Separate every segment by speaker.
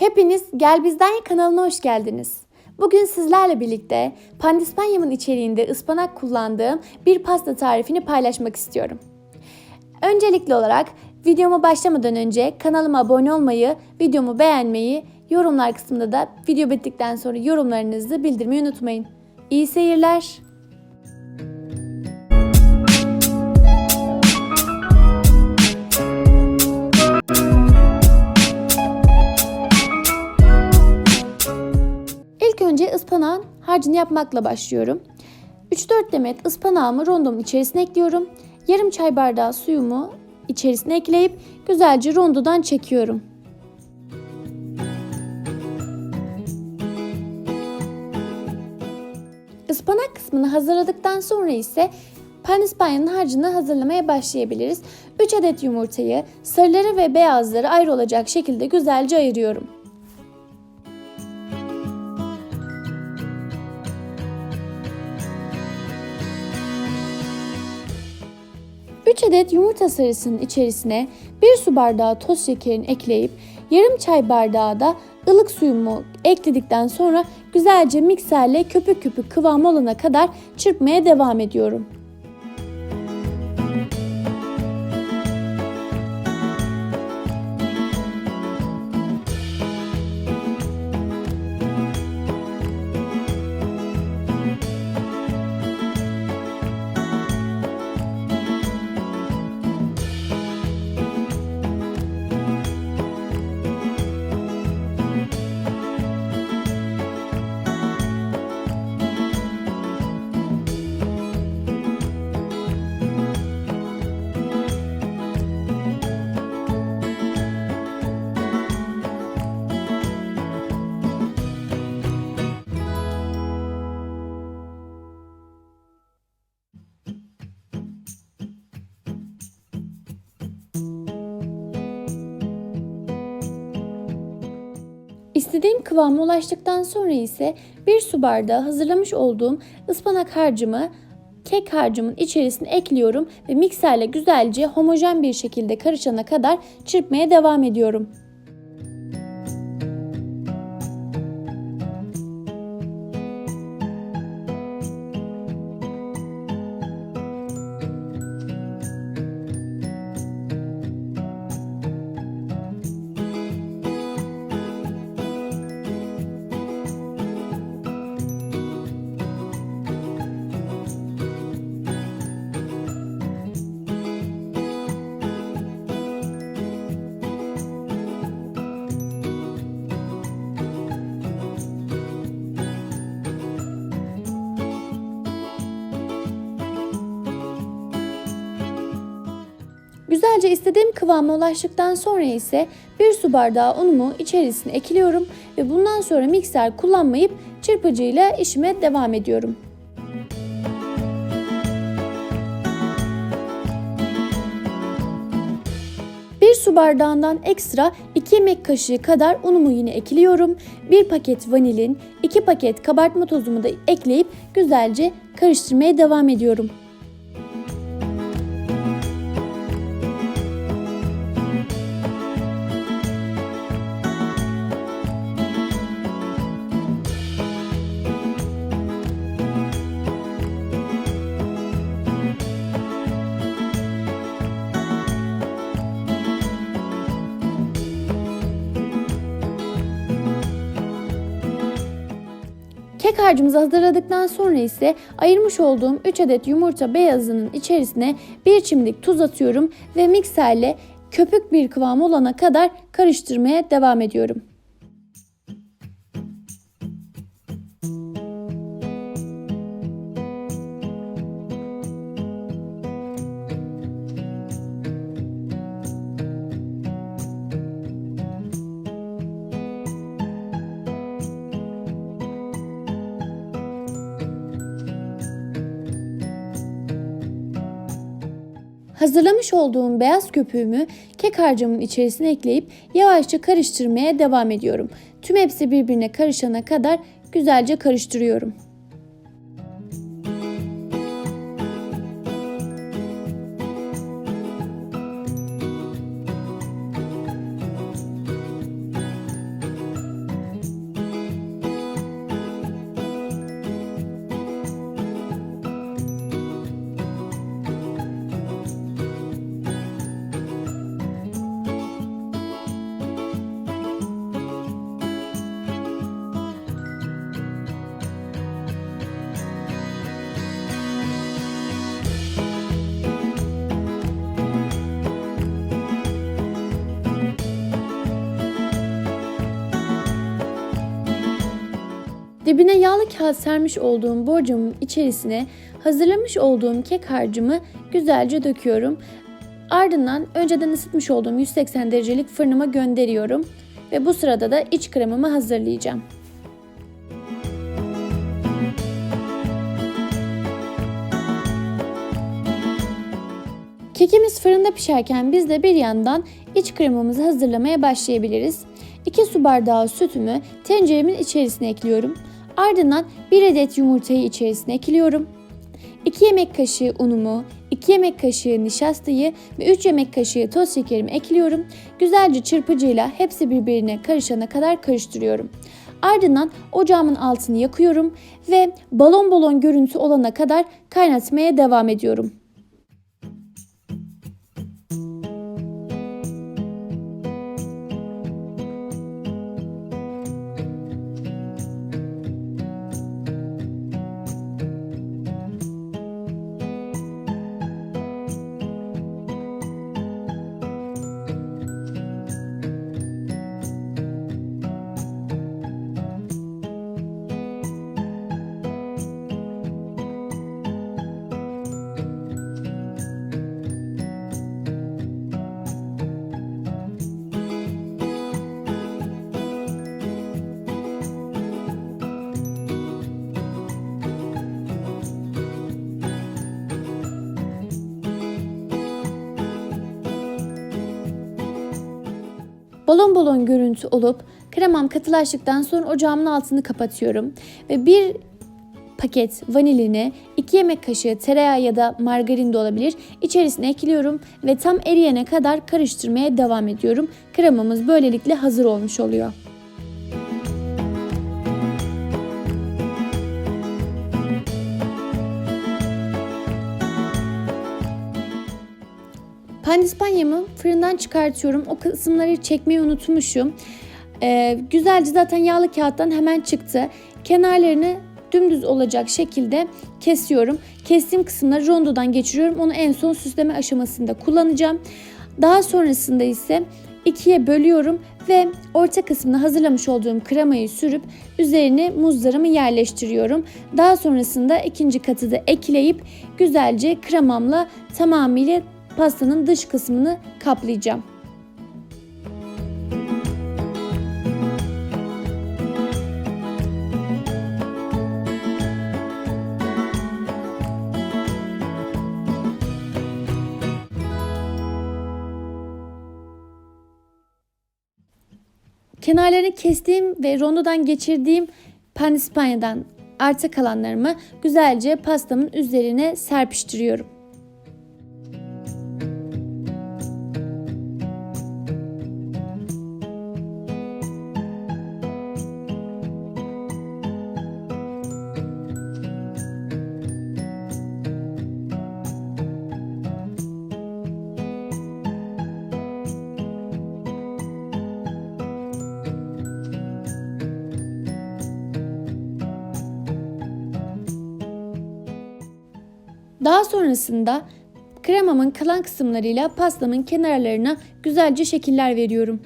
Speaker 1: Hepiniz Gel Bizden kanalına hoş geldiniz. Bugün sizlerle birlikte pandispanyamın içeriğinde ıspanak kullandığım bir pasta tarifini paylaşmak istiyorum. Öncelikli olarak videoma başlamadan önce kanalıma abone olmayı, videomu beğenmeyi, yorumlar kısmında da video bittikten sonra yorumlarınızı bildirmeyi unutmayın. İyi seyirler. Ispanağın harcını yapmakla başlıyorum. 3-4 demet ıspanağımı rondomun içerisine ekliyorum. Yarım çay bardağı suyumu içerisine ekleyip güzelce rondodan çekiyorum. Ispanak kısmını hazırladıktan sonra ise panispanyanın harcını hazırlamaya başlayabiliriz. 3 adet yumurtayı sarıları ve beyazları ayrı olacak şekilde güzelce ayırıyorum. 3 adet yumurta sarısının içerisine 1 su bardağı toz şekerini ekleyip yarım çay bardağı da ılık suyumu ekledikten sonra güzelce mikserle köpük köpük kıvam olana kadar çırpmaya devam ediyorum. İstediğim kıvama ulaştıktan sonra ise bir su bardağı hazırlamış olduğum ıspanak harcımı kek harcımın içerisine ekliyorum ve mikserle güzelce homojen bir şekilde karışana kadar çırpmaya devam ediyorum. Güzelce istediğim kıvama ulaştıktan sonra ise bir su bardağı unumu içerisine ekliyorum ve bundan sonra mikser kullanmayıp çırpıcıyla işime devam ediyorum. Bir su bardağından ekstra 2 yemek kaşığı kadar unumu yine ekliyorum. 1 paket vanilin, 2 paket kabartma tozumu da ekleyip güzelce karıştırmaya devam ediyorum. Kek harcımızı hazırladıktan sonra ise ayırmış olduğum 3 adet yumurta beyazının içerisine bir çimdik tuz atıyorum ve mikserle köpük bir kıvam olana kadar karıştırmaya devam ediyorum. Hazırlamış olduğum beyaz köpüğümü kek harcımın içerisine ekleyip yavaşça karıştırmaya devam ediyorum. Tüm hepsi birbirine karışana kadar güzelce karıştırıyorum. Dibine yağlı kağıt sermiş olduğum borcamın içerisine hazırlamış olduğum kek harcımı güzelce döküyorum. Ardından önceden ısıtmış olduğum 180 derecelik fırınıma gönderiyorum ve bu sırada da iç kremamı hazırlayacağım. Kekimiz fırında pişerken biz de bir yandan iç kremamızı hazırlamaya başlayabiliriz. 2 su bardağı sütümü tenceremin içerisine ekliyorum. Ardından 1 adet yumurtayı içerisine ekliyorum. 2 yemek kaşığı unumu, 2 yemek kaşığı nişastayı ve 3 yemek kaşığı toz şekerimi ekliyorum. Güzelce çırpıcıyla hepsi birbirine karışana kadar karıştırıyorum. Ardından ocağımın altını yakıyorum ve balon balon görüntü olana kadar kaynatmaya devam ediyorum. Balon balon görüntü olup kremam katılaştıktan sonra ocağımın altını kapatıyorum ve bir paket vanilini 2 yemek kaşığı tereyağı ya da margarin de olabilir içerisine ekliyorum ve tam eriyene kadar karıştırmaya devam ediyorum. Kremamız böylelikle hazır olmuş oluyor. Pandispanyamı fırından çıkartıyorum. O kısımları çekmeyi unutmuşum. Ee, güzelce zaten yağlı kağıttan hemen çıktı. Kenarlarını dümdüz olacak şekilde kesiyorum. Kestiğim kısımları rondodan geçiriyorum. Onu en son süsleme aşamasında kullanacağım. Daha sonrasında ise ikiye bölüyorum ve orta kısmına hazırlamış olduğum kremayı sürüp üzerine muzlarımı yerleştiriyorum. Daha sonrasında ikinci katı da ekleyip güzelce kremamla tamamıyla pastanın dış kısmını kaplayacağım. Kenarlarını kestiğim ve rondodan geçirdiğim pandispanyadan arta kalanlarımı güzelce pastamın üzerine serpiştiriyorum. Daha sonrasında kremamın kalan kısımlarıyla pastamın kenarlarına güzelce şekiller veriyorum.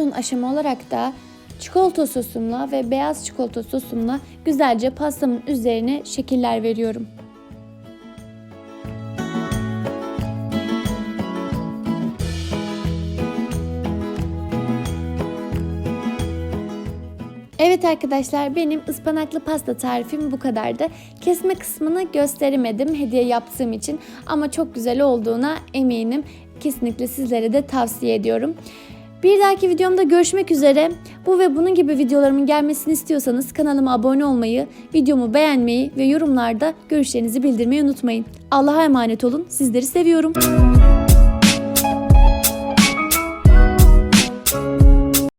Speaker 1: Son aşama olarak da çikolata sosumla ve beyaz çikolata sosumla güzelce pastamın üzerine şekiller veriyorum. Evet arkadaşlar benim ıspanaklı pasta tarifim bu kadardı. Kesme kısmını gösteremedim hediye yaptığım için ama çok güzel olduğuna eminim. Kesinlikle sizlere de tavsiye ediyorum. Bir dahaki videomda görüşmek üzere. Bu ve bunun gibi videolarımın gelmesini istiyorsanız kanalıma abone olmayı, videomu beğenmeyi ve yorumlarda görüşlerinizi bildirmeyi unutmayın. Allah'a emanet olun. Sizleri seviyorum.